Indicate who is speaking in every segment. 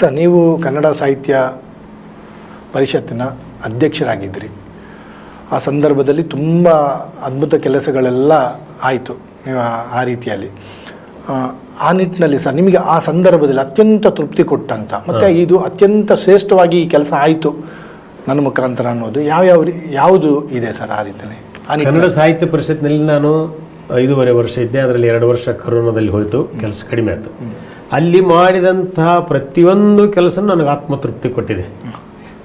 Speaker 1: Sir ನೀವು ಕನ್ನಡ ಸಾಹಿತ್ಯ ಪರಿಷತ್ತಿನ ಅಧ್ಯಕ್ಷರಾಗಿದ್ದಿರಿ. ಆ ಸಂದರ್ಭದಲ್ಲಿ ತುಂಬ ಅದ್ಭುತ ಕೆಲಸಗಳೆಲ್ಲ ಆಯಿತು ನೀವು ಆ- ರೀತಿಯಲ್ಲಿ. ಆ, ನಿಟ್ಟಿನಲ್ಲಿ ಸರ್ ನಿಮಗೆ ಆ ಸಂದರ್ಭದಲ್ಲಿ ಅತ್ಯಂತ ತೃಪ್ತಿ ಕೊಟ್ಟಂತ ಮತ್ತು ಇದು ಅತ್ಯಂತ ಶ್ರೇಷ್ಠವಾಗಿ ಈ ಕೆಲಸ ಆಯಿತು ನನ್ನ ಮುಖಾಂತರ ಅನ್ನೋದು ಯಾವ್ಯಾವ ಯಾವುದು ಇದೆ ಸರ್ ಆ ರೀತಿಯಲ್ಲಿ?
Speaker 2: ಕನ್ನಡ ಸಾಹಿತ್ಯ ಪರಿಷತ್ನಲ್ಲಿ ನಾನು ಐದೂವರೆ ವರ್ಷ ಇದ್ದೆ ಅದರಲ್ಲಿ ಎರಡು ವರ್ಷ ಕರೋನಾದಲ್ಲಿ ಹೋಯಿತು ಕೆಲಸ ಕಡಿಮೆ ಆಯಿತು. ಅಲ್ಲಿ ಮಾಡಿದಂತಹ ಪ್ರತಿಯೊಂದು ಕೆಲಸ ನನಗೆ ಆತ್ಮತೃಪ್ತಿ ಕೊಟ್ಟಿದೆ.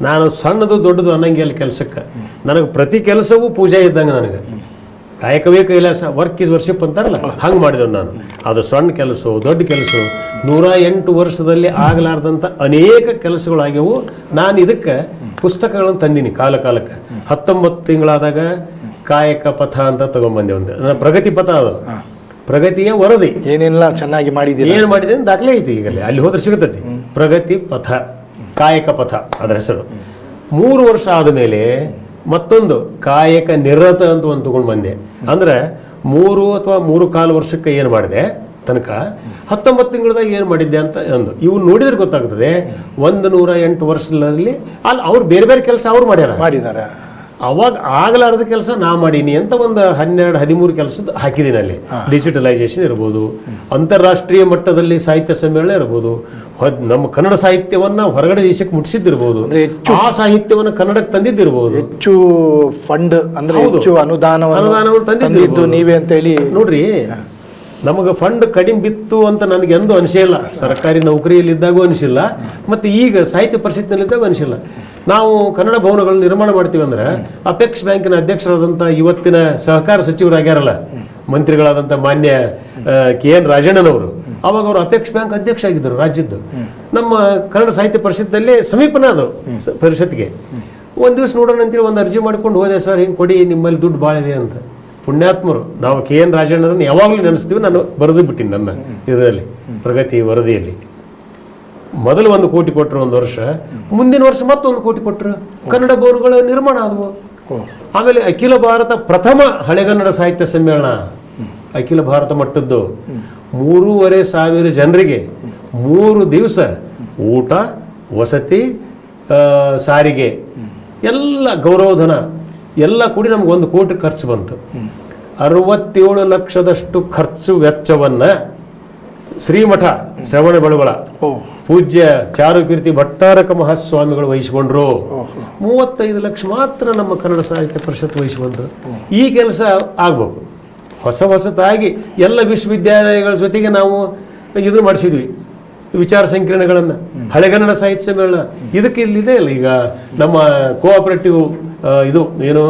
Speaker 2: ನಾನು ಸಣ್ಣದು ದೊಡ್ಡದು ಅನ್ನಂಗಿಲ್ಲ ಕೆಲಸಕ್ಕೆ. ನನಗೆ ಪ್ರತಿ ಕೆಲಸವೂ ಪೂಜೆ ಇದ್ದಂಗೆ ನನಗೆ. ಕಾಯಕವೇ ಕೈಲಾಸ ವರ್ಕ್ ಇಸ್ ವರ್ಷಿಪ್ ಅಂತಾರಲ್ಲ, ಹಂಗೆ ಮಾಡಿದೆವು ನಾನು. ಅದು ಸಣ್ಣ ಕೆಲಸ ದೊಡ್ಡ ಕೆಲಸ ನೂರ ಎಂಟು ವರ್ಷದಲ್ಲಿ ಆಗಲಾರ್ದಂಥ ಅನೇಕ ಕೆಲಸಗಳಾಗ್ಯವು ನಾನು ಇದಕ್ಕೆ ಪುಸ್ತಕಗಳನ್ನು ತಂದೀನಿ ಕಾಲ ಕಾಲಕ್ಕೆ. ಹತ್ತೊಂಬತ್ತು ತಿಂಗಳಾದಾಗ ಕಾಯಕ ಪಥ ಅಂತ ತಗೊಂಬಂದೆ ಒಂದು. ಪ್ರಗತಿ ಪಥ ಅದು. ಪ್ರಗತಿಯ ವರದಿ.
Speaker 1: ಏನೆಲ್ಲ ಚೆನ್ನಾಗಿ ಮಾಡಿದ್ದೀರಿ?
Speaker 2: ಏನು ಮಾಡಿದೆ ಅಂತ ದಾಖಲೆ ಐತಿ ಈಗಲೇ ಅಲ್ಲಿ ಹೋದ್ರೆ ಸಿಗುತ್ತೈತಿ. ಪ್ರಗತಿ ಪಥ ಕಾಯಕ ಪಥ ಅದರ ಹೆಸರು. ಮೂರು ವರ್ಷ ಆದಮೇಲೆ ಮತ್ತೊಂದು ಕಾಯಕ ನಿರತ ಅಂತ ಒಂದು ತಗೊಂಡು ಬಂದೆ. ಅಂದ್ರೆ ಮೂರು ಅಥವಾ ಮೂರು ಕಾಲು ವರ್ಷಕ್ಕೆ ಏನು ಮಾಡಿದೆ ತನಕ ಹತ್ತೊಂಬತ್ತು ತಿಂಗಳದಾಗ ಏನು ಮಾಡಿದ್ದೆ ಅಂತ ಒಂದು. ಇವು ನೋಡಿದ್ರೆ ಗೊತ್ತಾಗ್ತದೆ. ಒಂದು ನೂರ ಎಂಟು ವರ್ಷದಲ್ಲಿ ಅಲ್ಲಿ ಅವ್ರು ಬೇರೆ ಬೇರೆ ಕೆಲಸ ಅವ್ರು ಮಾಡ್ಯಾರ.
Speaker 1: ಮಾಡಿದ್ದಾರೆ
Speaker 2: ಅವಾಗ ಆಗಲಾರದ ಕೆಲಸ ನಾ ಮಾಡೀನಿ ಅಂತ ಒಂದು ಹನ್ನೆರಡು ಹದಿಮೂರು ಕೆಲಸದ ಹಾಕಿದ್ದೀನಿ ಅಲ್ಲಿ. ಡಿಜಿಟಲೈಸೇಷನ್ ಇರ್ಬೋದು ಅಂತಾರಾಷ್ಟ್ರೀಯ ಮಟ್ಟದಲ್ಲಿ ಸಾಹಿತ್ಯ ಸಮ್ಮೇಳನ ಇರ್ಬೋದು ನಮ್ಮ ಕನ್ನಡ ಸಾಹಿತ್ಯವನ್ನು ಹೊರಗಡೆ ದೇಶಕ್ಕೆ ಮುಟ್ಟಿಸಿದ್ದಿರ್ಬೋದು
Speaker 1: ಅಂದ್ರೆ
Speaker 2: ಆ ಸಾಹಿತ್ಯವನ್ನು ಕನ್ನಡಕ್ಕೆ ತಂದಿದ್ದಿರ್ಬೋದು.
Speaker 1: ಹೆಚ್ಚು ಫಂಡ್ ಅಂದ್ರೆ ಹೆಚ್ಚು ಅನುದಾನವನ್ನು ತಂದಿದ್ದು ನೀವೇ ಅಂತ ಹೇಳಿ.
Speaker 2: ನೋಡ್ರಿ ನಮಗೆ ಫಂಡ್ ಕಡಿಮೆ ಬಿತ್ತು ಅಂತ ನನಗೆ ಎಂದೂ ಇಲ್ಲ. ಸರ್ಕಾರಿ ನೌಕರಿಯಲ್ಲಿದ್ದಾಗೂ ಅನಿಸಿಲ್ಲ ಮತ್ತು ಈಗ ಸಾಹಿತ್ಯ ಪರಿಷತ್ನಲ್ಲಿದ್ದಾಗ ಅನಿಸಿಲ್ಲ ನಾವು ಕನ್ನಡ ಭವನಗಳನ್ನು ನಿರ್ಮಾಣ ಮಾಡ್ತೀವಿ ಅಂದ್ರೆ ಅಪೆಕ್ಸ್ ಬ್ಯಾಂಕಿನ ಅಧ್ಯಕ್ಷರಾದಂಥ ಇವತ್ತಿನ ಸಹಕಾರ ಸಚಿವರಾಗ್ಯಾರಲ್ಲ ಮಂತ್ರಿಗಳಾದಂಥ ಮಾನ್ಯ ಕೆ ಎನ್ ರಾಜಣ್ಣನವರು. ಅವಾಗ ಅವರು ಅಪೆಕ್ಸ್ ಬ್ಯಾಂಕ್ ಅಧ್ಯಕ್ಷ ಆಗಿದ್ದರು ರಾಜ್ಯದ್ದು. ನಮ್ಮ ಕನ್ನಡ ಸಾಹಿತ್ಯ ಪರಿಷತ್ನಲ್ಲಿ ಸಮೀಪನ ಅದು ಪರಿಷತ್ಗೆ ಒಂದು ದಿವಸ ನೋಡೋಣ ಅಂತೇಳಿ ಒಂದು ಅರ್ಜಿ ಮಾಡ್ಕೊಂಡು ಹೋದೆ, ಸರ್, ಹಿಂಗೆ ಕೊಡಿ, ನಿಮ್ಮಲ್ಲಿ ದುಡ್ಡು ಭಾಳ ಇದೆ ಅಂತ. ಪುಣ್ಯಾತ್ಮರು. ನಾವು ಕೆ ಎನ್ ರಾಜಣ್ಣರನ್ನು ಯಾವಾಗಲೂ ನೆನೆಸ್ತೀವಿ, ನಾನು ಬರೆದು ಬಿಟ್ಟಿನಿ ನನ್ನ ಇದರಲ್ಲಿ, ಪ್ರಗತಿ ವರದಿಯಲ್ಲಿ. ಮೊದಲು ಒಂದು ಕೋಟಿ ಕೊಟ್ಟರು ಒಂದು ವರ್ಷ, ಮುಂದಿನ ವರ್ಷ ಮತ್ತೊಂದು ಕೋಟಿ ಕೊಟ್ಟರು ಕನ್ನಡ ಬೋರುಗಳು ನಿರ್ಮಾಣ ಆದವು. ಆಮೇಲೆ ಅಖಿಲ ಭಾರತ ಪ್ರಥಮ ಹಳೆಗನ್ನಡ ಸಾಹಿತ್ಯ ಸಮ್ಮೇಳನ. ಅಖಿಲ ಭಾರತ ಮಟ್ಟದ್ದು. ಮೂರುವರೆ ಸಾವಿರ ಜನರಿಗೆ ಮೂರು ದಿವಸ ಊಟ, ವಸತಿ ಸಾರಿಗೆ, ಎಲ್ಲ ಗೌರವಧನ ಎಲ್ಲ ಕೂಡಿ ನಮ್ಗೆ ಒಂದು ಕೋಟಿ ಖರ್ಚು ಬಂತು. ಅರವತ್ತೇಳು ಲಕ್ಷದಷ್ಟು ಖರ್ಚು ವೆಚ್ಚವನ್ನ ಶ್ರೀಮಠ ಶ್ರವಣ ಬೆಳಗೊಳ ಪೂಜ್ಯ ಚಾರುಕೀರ್ತಿ ಭಟ್ಟಾರಕ ಮಹಾಸ್ವಾಮಿಗಳು ವಹಿಸಿಕೊಂಡ್ರು. ಮೂವತ್ತೈದು ಲಕ್ಷ ಮಾತ್ರ ನಮ್ಮ ಕನ್ನಡ ಸಾಹಿತ್ಯ ಪರಿಷತ್ ವಹಿಸಿಕೊಂಡ್ರು. ಈ ಕೆಲಸ ಆಗ್ಬೇಕು. ಹೊಸ ಹೊಸತಾಗಿ ಎಲ್ಲ ವಿಶ್ವವಿದ್ಯಾಲಯಗಳ ಜೊತೆಗೆ ನಾವು ಇದು ಮಾಡಿಸಿದ್ವಿ. ವಿಚಾರ ಸಂಕಿರಣಗಳನ್ನು ಹಳೆಗನ್ನಡ ಸಾಹಿತ್ಯ ಸಮ್ಮೇಳನ. ಇದಕ್ಕೆ ಇಲ್ಲಿದೆ ಅಲ್ಲ ಈಗ ನಮ್ಮ ಕೋಆಪರೇಟಿವ್ ಇದು ಏನು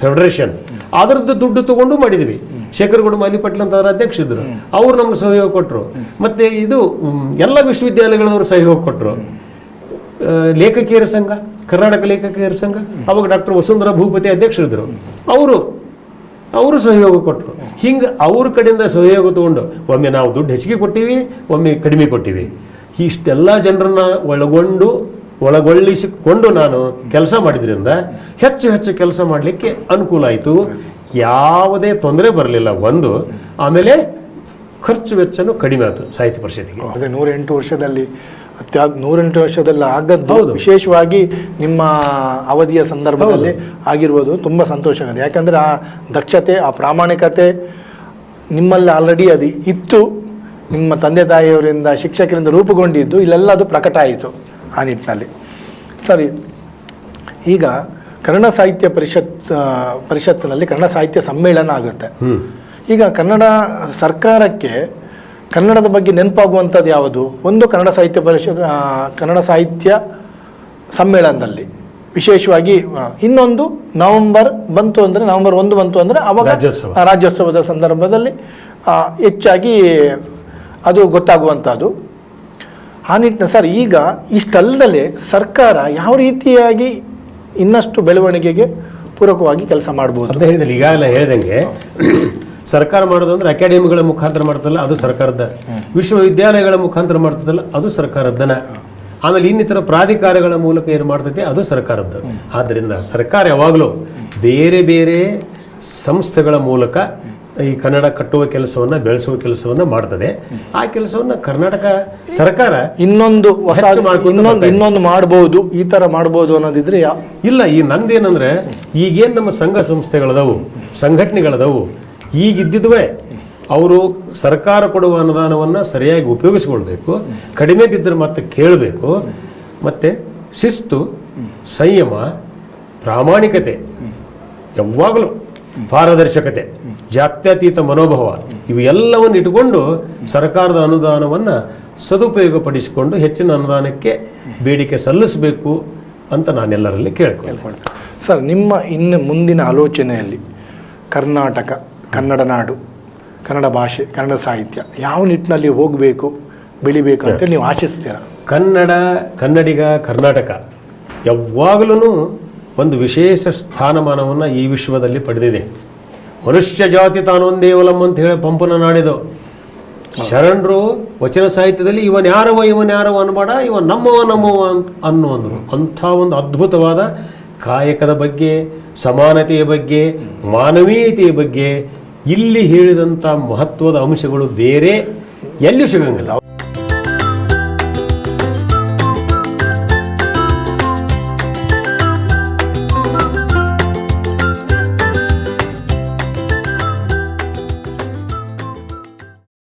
Speaker 2: ಫೆಡರೇಷನ್ ಅದರದ್ದು ದುಡ್ಡು ತಗೊಂಡು ಮಾಡಿದ್ವಿ. ಶೇಖರಗೌಡ ಮಾಲಿಪಟ್ಲ ಅಂತ ಅವರ ಅಧ್ಯಕ್ಷರಿದ್ರು. ಅವ್ರು ನಮ್ಗೆ ಸಹಯೋಗ ಕೊಟ್ಟರು ಮತ್ತೆ ಇದು ಎಲ್ಲ ವಿಶ್ವವಿದ್ಯಾಲಯಗಳವರು ಸಹಯೋಗ ಕೊಟ್ಟರು ಲೇಖಕಿಯರ ಸಂಘ, ಕರ್ನಾಟಕ ಲೇಖಕಿಯರ ಸಂಘ, ಅವಾಗ ಡಾಕ್ಟರ್ ವಸುಂಧರಾ ಭೂಪತಿ ಅಧ್ಯಕ್ಷರಿದ್ದರು ಅವರು ಅವರು ಸಹಯೋಗ ಕೊಟ್ಟರು ಹಿಂಗೆ ಅವ್ರ ಕಡೆಯಿಂದ ಸಹಯೋಗ ತಗೊಂಡು, ಒಮ್ಮೆ ನಾವು ದುಡ್ಡು ಹೆಚ್ಚಿಗೆ ಕೊಟ್ಟಿವಿ, ಒಮ್ಮೆ ಕಡಿಮೆ ಕೊಟ್ಟಿವಿ. ಇಷ್ಟೆಲ್ಲ ಜನರನ್ನ ಒಳಗೊಂಡು ಒಳಗೊಳ್ಳಿಸಿಕೊಂಡು ನಾನು ಕೆಲಸ ಮಾಡಿದ್ರಿಂದ ಹೆಚ್ಚು ಹೆಚ್ಚು ಕೆಲಸ ಮಾಡಲಿಕ್ಕೆ ಅನುಕೂಲ ಆಯಿತು. ಯಾವುದೇ ತೊಂದರೆ ಬರಲಿಲ್ಲ. ಒಂದು ಆಮೇಲೆ ಖರ್ಚು ವೆಚ್ಚನು ಕಡಿಮೆ ಆಯಿತು ಸಾಹಿತ್ಯ ಪರಿಷತ್ತಿಗೆ.
Speaker 1: ಅದೇ ನೂರೆಂಟು ವರ್ಷದಲ್ಲಿ ಅತ್ಯಾ ನೂರೆಂಟು ವರ್ಷದಲ್ಲಿ ಆಗದ್ದು
Speaker 2: ಹೌದು.
Speaker 1: ವಿಶೇಷವಾಗಿ ನಿಮ್ಮ ಅವಧಿಯ ಸಂದರ್ಭದಲ್ಲಿ ಆಗಿರ್ಬೋದು. ತುಂಬ ಸಂತೋಷ ಆಗಿದೆ. ಯಾಕಂದರೆ ಆ ದಕ್ಷತೆ ಆ ಪ್ರಾಮಾಣಿಕತೆ ನಿಮ್ಮಲ್ಲಿ ಆಲ್ರೆಡಿ ಅದು ಇತ್ತು. ನಿಮ್ಮ ತಂದೆ ತಾಯಿಯವರಿಂದ ಶಿಕ್ಷಕರಿಂದ ರೂಪುಗೊಂಡಿದ್ದು. ಇಲ್ಲೆಲ್ಲ ಅದು ಪ್ರಕಟ ಆಯಿತು. ಆ ನಿಟ್ಟಿನಲ್ಲಿ. ಸರಿ. ಈಗ ಕನ್ನಡ ಸಾಹಿತ್ಯ ಪರಿಷತ್ ಪರಿಷತ್ತಿನಲ್ಲಿ ಕನ್ನಡ ಸಾಹಿತ್ಯ ಸಮ್ಮೇಳನ ಆಗುತ್ತೆ. ಈಗ ಕನ್ನಡ ಸರ್ಕಾರಕ್ಕೆ ಕನ್ನಡದ ಬಗ್ಗೆ ನೆನಪಾಗುವಂಥದ್ದು ಯಾವುದು? ಒಂದು ಕನ್ನಡ ಸಾಹಿತ್ಯ ಪರಿಷತ್ ಕನ್ನಡ ಸಾಹಿತ್ಯ ಸಮ್ಮೇಳನದಲ್ಲಿ. ವಿಶೇಷವಾಗಿ ಇನ್ನೊಂದು ನವೆಂಬರ್ ಬಂತು ಅಂದರೆ ನವೆಂಬರ್ ಒಂದು ಬಂತು ಅಂದರೆ ಅವಾಗ ರಾಜ್ಯೋತ್ಸವದ ಸಂದರ್ಭದಲ್ಲಿ ಹೆಚ್ಚಾಗಿ ಅದು ಗೊತ್ತಾಗುವಂಥದ್ದು. ಆ ನಿಟ್ಟಿನ ಸರ್ ಈಗ ಇಷ್ಟಲ್ಲದೆ ಸರ್ಕಾರ ಯಾವ ರೀತಿಯಾಗಿ ಇನ್ನಷ್ಟು ಬೆಳವಣಿಗೆಗೆ ಪೂರಕವಾಗಿ ಕೆಲಸ ಮಾಡ್ಬೋದು?
Speaker 2: ಅಂತ ಹೇಳಿದಲ್ಲಿ ಈಗಾಗಲೇ ಹೇಳ್ದಂಗೆ ಸರ್ಕಾರ ಮಾಡೋದು ಅಂದ್ರೆ ಅಕಾಡೆಮಿಗಳ ಮುಖಾಂತರ ಮಾಡ್ತದಲ್ಲ ಅದು ಸರ್ಕಾರದ. ವಿಶ್ವವಿದ್ಯಾಲಯಗಳ ಮುಖಾಂತರ ಮಾಡ್ತದಲ್ಲ ಅದು ಸರ್ಕಾರದ್ದನ. ಆಮೇಲೆ ಇನ್ನಿತರ ಪ್ರಾಧಿಕಾರಗಳ ಮೂಲಕ ಏನು ಮಾಡ್ತೈತೆ ಅದು ಸರ್ಕಾರದ್ದು. ಆದ್ದರಿಂದ ಸರ್ಕಾರ ಯಾವಾಗಲೂ ಬೇರೆ ಬೇರೆ ಸಂಸ್ಥೆಗಳ ಮೂಲಕ ಈ ಕನ್ನಡ ಕಟ್ಟುವ ಕೆಲಸವನ್ನು ಬೆಳೆಸುವ ಕೆಲಸವನ್ನು ಮಾಡ್ತದೆ. ಆ ಕೆಲಸವನ್ನು ಕರ್ನಾಟಕ ಸರ್ಕಾರ
Speaker 1: ಇನ್ನೊಂದು ಹೊಸ ಇನ್ನೊಂದು ಇನ್ನೊಂದು ಮಾಡ್ಬೋದು ಈ ಥರ ಮಾಡ್ಬೋದು ಅನ್ನೋದಿದ್ರೆ
Speaker 2: ಇಲ್ಲ ಈ ನಂದೇನಂದ್ರೆ ಈಗೇನು ನಮ್ಮ ಸಂಘ ಸಂಸ್ಥೆಗಳದವು ಸಂಘಟನೆಗಳದವು ಈಗಿದ್ದಿದ್ವೇ ಅವರು ಸರ್ಕಾರ ಕೊಡುವ ಅನುದಾನವನ್ನು ಸರಿಯಾಗಿ ಉಪಯೋಗಿಸ್ಕೊಳ್ಬೇಕು ಕಡಿಮೆ ಬಿದ್ದರೆ ಮತ್ತೆ ಕೇಳಬೇಕು ಮತ್ತು ಶಿಸ್ತು ಸಂಯಮ ಪ್ರಾಮಾಣಿಕತೆ ಯಾವಾಗಲೂ ಪಾರದರ್ಶಕತೆ ಜಾತ್ಯತೀತ ಮನೋಭಾವ ಇವೆಲ್ಲವನ್ನು ಇಟ್ಟುಕೊಂಡು ಸರ್ಕಾರದ ಅನುದಾನವನ್ನು ಸದುಪಯೋಗಪಡಿಸಿಕೊಂಡು ಹೆಚ್ಚಿನ ಅನುದಾನಕ್ಕೆ ಬೇಡಿಕೆ ಸಲ್ಲಿಸಬೇಕು ಅಂತ ನಾನೆಲ್ಲರಲ್ಲಿ ಕೇಳಿಕೊಳ್ಳಿ
Speaker 1: ಸರ್ ನಿಮ್ಮ ಇನ್ನು ಮುಂದಿನ ಆಲೋಚನೆಯಲ್ಲಿ ಕರ್ನಾಟಕ ಕನ್ನಡ ನಾಡು ಕನ್ನಡ ಭಾಷೆ ಕನ್ನಡ ಸಾಹಿತ್ಯ ಯಾವ ನಿಟ್ಟಿನಲ್ಲಿ ಹೋಗಬೇಕು ಬೆಳಿಬೇಕು ಅಂತ ನೀವು ಆಶಿಸ್ತೀರಾ?
Speaker 2: ಕನ್ನಡ ಕನ್ನಡಿಗ ಕರ್ನಾಟಕ ಯಾವಾಗಲೂ ಒಂದು ವಿಶೇಷ ಸ್ಥಾನಮಾನವನ್ನು ಈ ವಿಶ್ವದಲ್ಲಿ ಪಡೆದಿದೆ. ಮನುಷ್ಯ ಜಾತಿ ತಾನೊಂದೇವಲಂ ಅಂತ ಹೇಳಿ ಪಂಪನ ನಾಡಿದು ಶರಣರು ವಚನ ಸಾಹಿತ್ಯದಲ್ಲಿ ಇವನ್ ಯಾರವ ಇವನ್ ಯಾರವ ಅನ್ಬೇಡ ಇವ ನಮ್ಮವ ನಮ್ಮವ ಅಂತ ಅನ್ನು ಅಂದರು ಅಂಥ ಒಂದು ಅದ್ಭುತವಾದ ಕಾಯಕದ ಬಗ್ಗೆ, ಸಮಾನತೆಯ ಬಗ್ಗೆ, ಮಾನವೀಯತೆಯ ಬಗ್ಗೆ ಇಲ್ಲಿ ಹೇಳಿದಂಥ ಮಹತ್ವದ ಅಂಶಗಳು ಬೇರೆ ಎಲ್ಲೂ ಸಿಗಂಗಿಲ್ಲ.